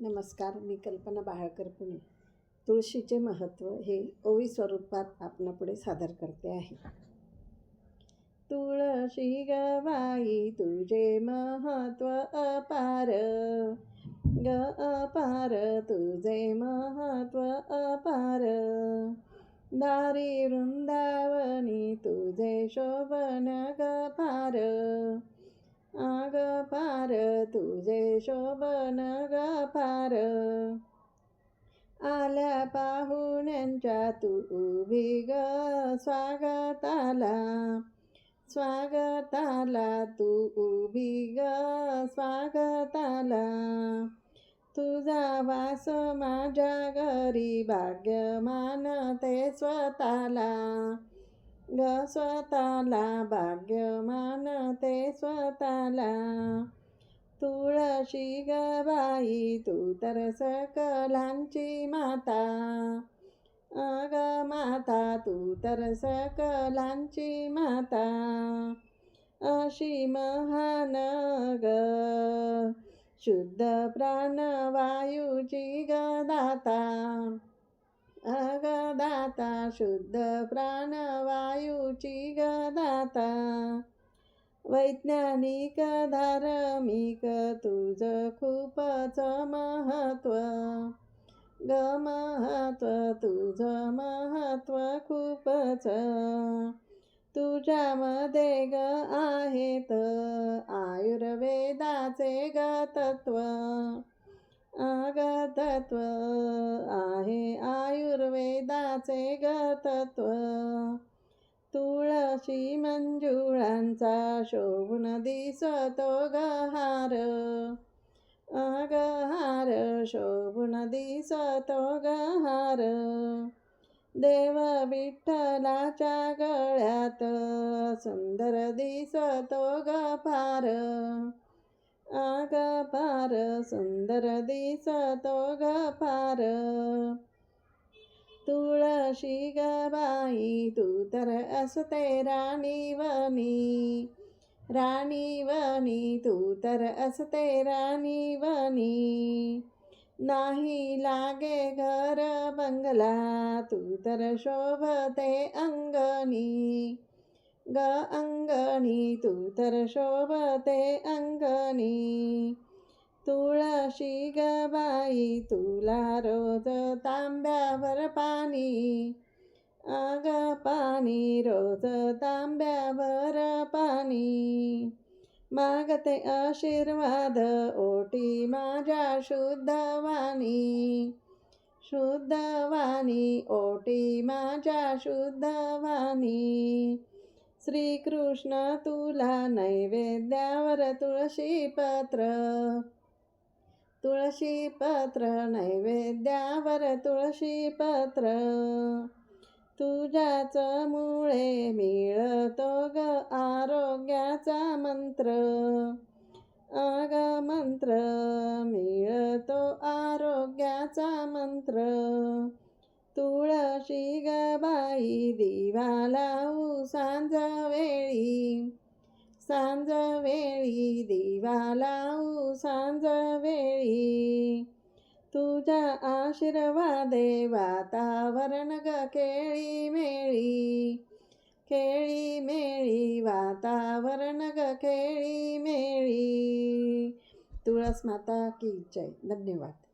नमस्कार मी कल्पना बाळकर पुणे. तुळशीचे महत्त्व हे ओवी स्वरूपात आपणापुढे सादर करते आहे. तुळशी गवाई तुझे महत्त्व अपार. ग अपार तुझे महत्त्व अपार. दारी वृंदावनी तुझे शोभन ग पार आग पार तुझे शोभन ग पार. आल्या पाहुण्यांच्या तू उभी ग स्वागताला स्वागताला तू उभी ग स्वागताला तुझा वास माझ्या घरी भाग्यमान ते स्वतःला. ग स्वतःला भाग्यमान ते स्वतःला तुळशी ग बाई तू तर सकलांची माता अग माता तू तर सकलांची माता अशी महान ग शुद्ध प्राणवायूची ग दाता अगदाता शुद्ध प्राणवायूची गदाता. वैज्ञानिक धार्मिक तुझ खूपच महत्त्व ग महत्त्व तुझ महत्त्व खूपच. तुझ्यामध्ये ग आहेत आयुर्वेदाचे ग तत्व. आगतत्व आयुर्वेदाचे गतत्व तुळशी मंजुळांचा शोभून दिसतो गहार. अगहार शोभून दिसतो गहार. देव विठ्ठलाच्या गळ्यात सुंदर दिसतो गफार आग पार सुंदर दिसतो गफार तुळशी ग बाई तू तर असते राणीवनी. राणीवनी तू तर असते राणी वनी नाही लागे घर बंगला तू तर शोभते अंगणी. ग अंगणी तू तर शोभते अंगणी. तुळशी ग बाई तुला रोज तांब्यावर पाणी. आग पाणी रोज तांब्यावर पाणी. मागते आशीर्वाद ओटी माझ्या शुद्धवाणी शुद्धवाणी ओटी माझ्या शुद्धवाणी श्रीकृष्ण तुला नैवेद्यावर तुळशी पत्र तुळशी पत्र नैवेद्यावर तुळशी पत्र. तुझ्याच मुळे मिळतो ग आरोग्याचा मंत्र. अग मंत्र मिळतो आरोग्याचा मंत्र. तुळशी ग बाई दिवा लावू सांज वेळी. सांज वेळी दिवा लावू सांज वेळी तुझ्या आशीर्वादे वातावरण ग केळी मेळी. केळी मेळी वातावरण ग केळी मेळी. तुळस माता की जय. धन्यवाद.